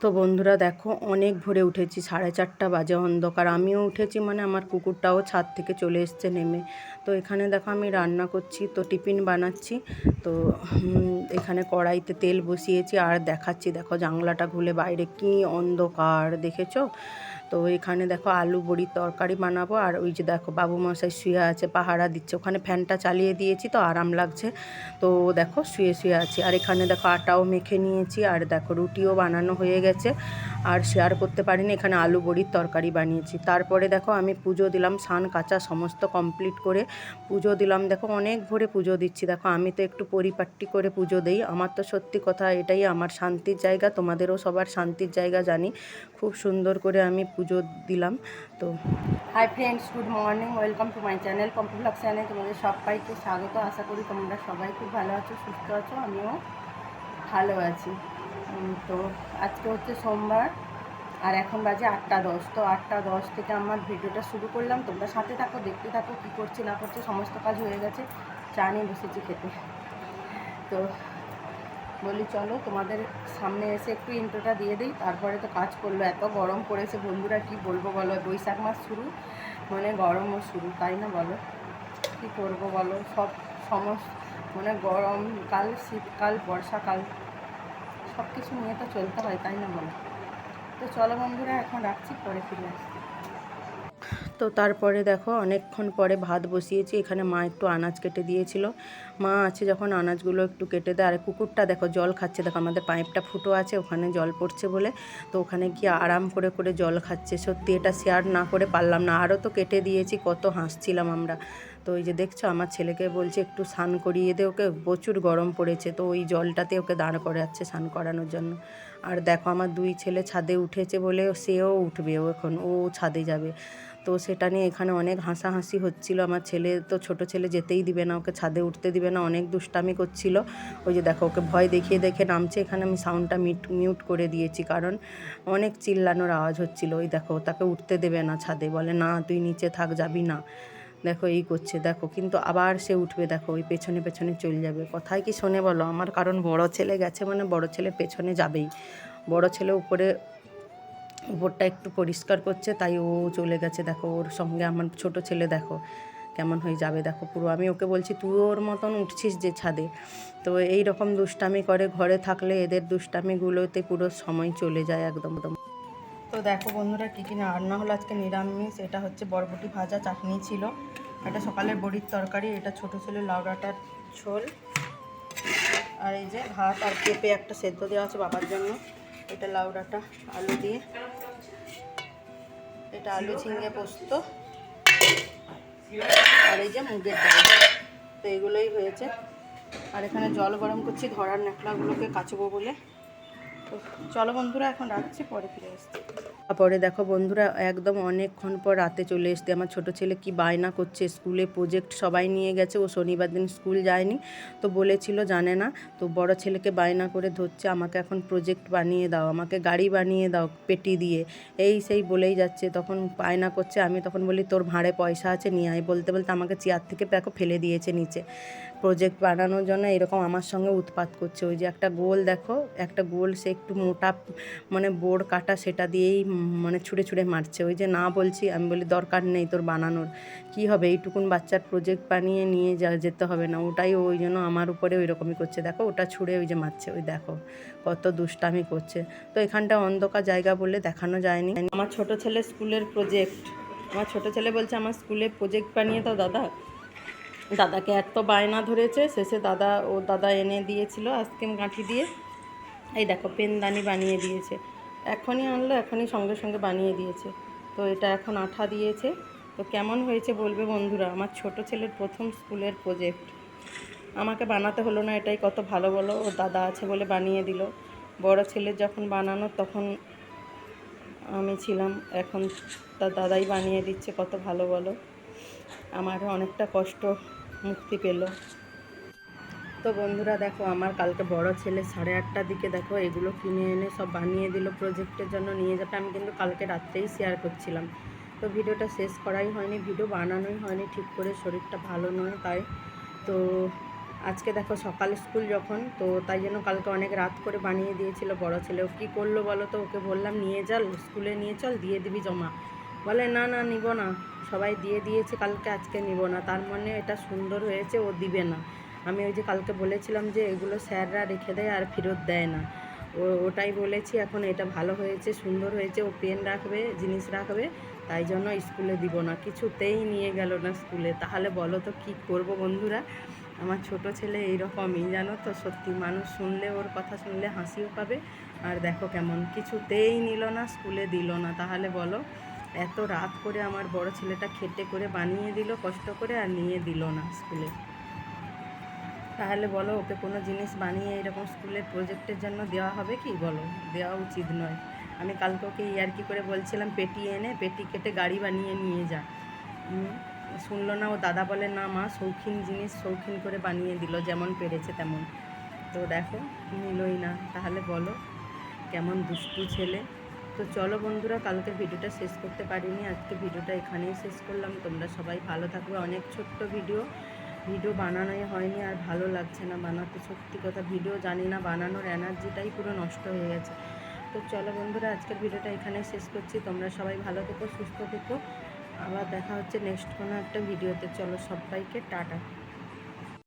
তো বন্ধুরা দেখো, অনেক ভোরে উঠেছি, সাড়ে চারটা বাজে অন্ধকার। আমিও উঠেছি মানে আমার কুকুরটাও ছাদ থেকে চলে এসছে নেমে। তো এখানে দেখো আমি রান্না করছি, তো টিফিন বানাচ্ছি। তো এখানে কড়াইতে তেল বসিয়েছি আর দেখাচ্ছি। দেখো জানলাটা খুলে বাইরে কি অন্ধকার, দেখেছ? তো এখানে দেখো আলু বড়ির তরকারি বানাবো, আর ওই যে দেখো বাবু মশাই শুয়ে আছে, পাহারা দিচ্ছে। ওখানে ফ্যানটা চালিয়ে দিয়েছি, তো আরাম লাগছে। তো দেখো শুয়ে শুয়ে আছি। আর এখানে দেখো আটাও মেখে নিয়েছি, আর দেখো রুটিও বানানো হয়ে গেছে। আর শেয়ার করতে পারিনি, এখানে আলু বড়ির তরকারি বানিয়েছি। তারপরে দেখো আমি পুজো দিলাম সান কাঁচা সমস্ত কমপ্লিট করে পুজো দিলাম। দেখো অনেক ভোরে পুজো দিচ্ছি। দেখো আমি তো একটু পরিপাটি করে পুজো দিই। আমার তো সত্যি কথা এটাই, আমার শান্তির জায়গা। তোমাদেরও সবার শান্তির জায়গা জানি। খুব সুন্দর করে আমি পুজো দিলাম, তো hi friends good morning welcome to my channel compy blog channel তোমাদের সবাইকে স্বাগত। আশা করি তোমরা সবাই খুব ভালো আছো, সুস্থ আছো, আমিও ভালো আছি। তো আজকে হচ্ছে সোমবার, আর এখন বাজে আটটা দশ। তো আটটা দশ থেকে আমার ভিডিওটা শুরু করলাম। তোমরা সাথে থাকো, দেখতে থাকো, কী করছি, না করছি, সমস্ত কাজ হয়ে গেছে। চা নিয়ে বসেছি খেতে। তো বলি, চলো তোমাদের সামনে এসে একটু ইন্ট্রোটা দিয়ে দিই। তারপরে তো কাজ করল, এত গরম পড়েছে। বন্ধুরা, কি বলব বলো? বৈশাখ মাস শুরু মানে গরমও শুরু, তাই না বলো? কী করব বলো? সব সমস্ত মানে গরমকাল শীতকাল, বর্ষাকাল সব কিছু নিয়ে তো চলতে হয়, তাই না বলো? তো চলো বন্ধুরা, এখন রাখছি, পরে ফিরে আসছি। তো তারপরে দেখো অনেকক্ষণ পরে ভাত বসিয়েছি, এখানে মা একটু আনাজ কেটে দিয়েছিল। মা আছে যখন আনাজগুলো একটু কেটে দেয়, আর কুকুরটা দেখো জল খাচ্ছে। দেখো আমাদের পাইপটা ফুটো আছে, ওখানে জল পড়ছে বলে। তো ওখানে গিয়ে আরাম করে করে জল খাচ্ছে। সত্যি এটা শেয়ার না করে পারলাম না। আরও তো কেটে দিয়েছি, কত হাসছিলাম আমরা। তো ওই যে দেখছ, আমার ছেলেকে বলছে একটু স্নান করিয়ে দে ওকে, প্রচুর গরম পড়েছে। তো ওই জলটাতে ওকে দাঁড় করাচ্ছে স্নান করানোর জন্য। আর দেখো আমার দুই ছেলে ছাদে উঠেছে বলে, সেও উঠবে ও এখন, ও ছাদে যাবে। তো সেটা নিয়ে এখানে অনেক হাসাহাসি হচ্ছিল। আমার ছেলে তো ছোট ছেলে যেতেই দিবে না, ওকে ছাদে উঠতে দিবে না, অনেক দুষ্টামি করছিল। ওই যে দেখো, ওকে ভয় দেখিয়ে দেখে নামছে। এখানে আমি সাউন্ডটা মিট মিউট করে দিয়েছি কারণ অনেক চিল্লানোর আওয়াজ হচ্ছিল। ওই দেখো, তাকে উঠতে দেবে না ছাদে। বলে, না, তুই নিচে থাক, যাবি না। দেখো, এই করছে। দেখো, কিন্তু আবার সে উঠবে। দেখো, ওই পেছনে পেছনে চলে যাবে। কথায় কি শোনে বলো? আমার কারণ বড় ছেলে গেছে মানে বড় ছেলে পেছনে যাবেই। বড় ছেলে উপরে উপরটা একটু পরিষ্কার করছে, তাই ও চলে গেছে। দেখো, ওর সঙ্গে আমার ছোট ছেলে, দেখো কেমন হয়ে যাবে। দেখো পুরো, আমি ওকে বলছি, তুই ওর মতন উঠছিস যে ছাদে? তো এই রকম দুষ্টামি করে ঘরে থাকলে এদের দুষ্টামিগুলোতে পুরো সময় চলে যায় একদম তো দেখো বন্ধুরা, কী কী রান্না হলো আজকে? নিরামিষ, এটা হচ্ছে বরবটি ভাজা, চাটনি ছিল। এটা সকালের বড়ির তরকারি, এটা ছোট ছেলে লাউডাটার ঝোল। আর এই যে ভাত আর পেঁপে একটা সেদ্ধ দেওয়া আছে বাবার জন্য, এটা লাউডাটা আলু দিয়ে। এটা আলু ঝিঙে পোস্ত। আর এই যে মুগের ডাল। তো এগুলোই হয়েছে। আর এখানে জল গরম করছি, ধরার ন্যাকড়াগুলোকে কাচবো বলে। তো চলো বন্ধুরা, এখন রাখছি, পরে ফিরে আসছি। তারপরে দেখো বন্ধুরা, একদম অনেকক্ষণ পর রাতে চলে এসছে। আমার ছোট ছেলে কি বায়না করছে স্কুলে প্রজেক্ট সবাই নিয়ে গেছে। ও শনিবার দিন স্কুল যায়নি। তো বলেছিল, জানে না, তো বড় ছেলেকে বায়না করে ধরছে, আমাকে এখন প্রজেক্ট বানিয়ে দাও, আমাকে গাড়ি বানিয়ে দাও পেটি দিয়ে। এই সেই বলেই যাচ্ছে, তখন বায়না করছে, আমি তখন বলি, তোর ভাঁড়ে পয়সা আছে, নিয়ে আয়। বলতে বলতে আমাকে চেয়ার থেকে দেখো ফেলে দিয়েছে নিচে। প্রজেক্ট বানানোর জন্য এরকম আমার সঙ্গে উৎপাত করছে। ওই যে একটা গোল দেখো, একটা গোল সে একটু মোটা মানে বোর্ড কাটা সেটা দিয়েই মানে ছুঁড়ে ছুঁড়ে মারছে। ওই যে না বলছি, আমি বলি দরকার নেই তোর বানানোর। কি হবে? এইটুকুন বাচ্চার প্রজেক্ট বানিয়ে নিয়ে যা যেতে হবে না। ওটাই ওই জন্য আমার উপরে ওই রকমই করছে। দেখো, ওটা ছুঁড়ে ওই যে মারছে। ওই দেখো, কত দুষ্টামি করছে। তো এখানটা অন্ধকার জায়গা বলে দেখানো যায়নি। আমার ছোট ছেলে স্কুলের প্রজেক্ট আমার ছোট ছেলে বলছে, আমার স্কুলে প্রজেক্ট বানিয়ে দাও দাদা। দাদাকে এত বায়না ধরেছে, শেষে দাদা, ও দাদা এনে দিয়েছিল আইসক্রিম গাঁঠি দিয়ে। এই দেখো, পেনদানি বানিয়ে দিয়েছে। এখনই আনলো, এখনই সঙ্গে সঙ্গে বানিয়ে দিয়েছে। তো এটা এখন আঠা দিয়েছে। তো কেমন হয়েছে বলবে বন্ধুরা? আমার ছোট ছেলের প্রথম স্কুলের প্রজেক্ট আমাকে বানাতে হলো না, এটাই কত ভালো বলো। ওর দাদা আছে বলে বানিয়ে দিল। বড় ছেলের যখন বানানো, তখন আমি ছিলাম। এখন তার দাদাই বানিয়ে দিচ্ছে, কত ভালো বলো। আমার অনেকটা কষ্ট মুক্তি পেল। তো বন্ধুরা দেখো, আমার কালকে বড় ছেলে সাড়ে আটটার দিকে দেখো এগুলো কিনে এনে সব বানিয়ে দিল প্রজেক্টের জন্য নিয়ে যাবে। আমি কিন্তু কালকে রাত্রেই শেয়ার করছিলাম। তো ভিডিওটা শেষ করাই হয়নি, ভিডিও বানানোই হয়নি, ঠিক করে শরীরটা ভালো নয় তাই। তো আজকে দেখো সকাল স্কুল যখন, তো তাই জন্য কালকে অনেক রাত করে বানিয়ে দিয়েছিল বড় ছেলে। ও কী করল বলো তো? ওকে বললাম, নিয়ে চল, স্কুলে নিয়ে চল, দিয়ে দিবি জমা। বলে, না না, নিব না। সবাই দিয়ে দিয়েছে, কালকে, আজকে নিব না। তার মানে এটা সুন্দর হয়েছে, ও দিবে না। আমি ওই যে কালকে বলেছিলাম যে এগুলো স্যাররা রেখে দেয় আর ফেরত দেয় না। ও, ওটাই বলেছি, এখন এটা ভালো হয়েছে, সুন্দর হয়েছে, ও পেন রাখবে, জিনিস রাখবে, তাই জন্য স্কুলে দিব না। কিছুতেই নিয়ে গেল না স্কুলে। তাহলে বলো তো কী করব বন্ধুরা? আমার ছোট ছেলে এইরকমই, জানো তো? সত্যি মানুষ শুনলে, ওর কথা শুনলে হাসিও পাবে। আর দেখো কেমন, কিছুতেই নিল না, স্কুলে দিল না। তাহলে বলো এত রাত করে আমার বড় ছেলেটা খেটে করে বানিয়ে দিল, কষ্ট করে আর নিয়ে দিল না স্কুলে। তাহলে বলো, ওকে কোনো জিনিস বানিয়ে এরকম স্কুলের প্রজেক্টের জন্য দেওয়া হবে কি? বলো, দেওয়া উচিত নয়। আমি কালকে ওকে ইয়ার্কি করে বলছিলাম, পেটি এনে, পেটি কেটে গাড়ি বানিয়ে নিয়ে যা। শুনলো না, ও দাদা বলে, না মা, শৌখিন জিনিস শৌখিন করে বানিয়ে দিল, যেমন পেরেছে তেমন। তো দেখো, নিলই না। তাহলে বলো, কেমন দুষ্টু ছেলে। তো চলো বন্ধুরা কালকে ভিডিওটা শেষ করতে পারিনি। আজকে ভিডিওটা এখানেই শেষ করলাম। তোমরা সবাই ভালো থাকবে। অনেক ছোট্ট ভিডিও। ভিডিও বানানোই হয়নি আর ভালো লাগছে না বানাতে। সত্যি কথা, ভিডিও জানি না, বানানোর এনার্জিটাই পুরো নষ্ট হয়ে গেছে। তো চলো বন্ধুরা, আজকের ভিডিওটা এখানেই শেষ করছি। তোমরা সবাই ভালো থেকো, সুস্থ থেকো। আবার দেখা হচ্ছে নেক্সট কোনো একটা ভিডিওতে। চলো সবাইকে টাটা।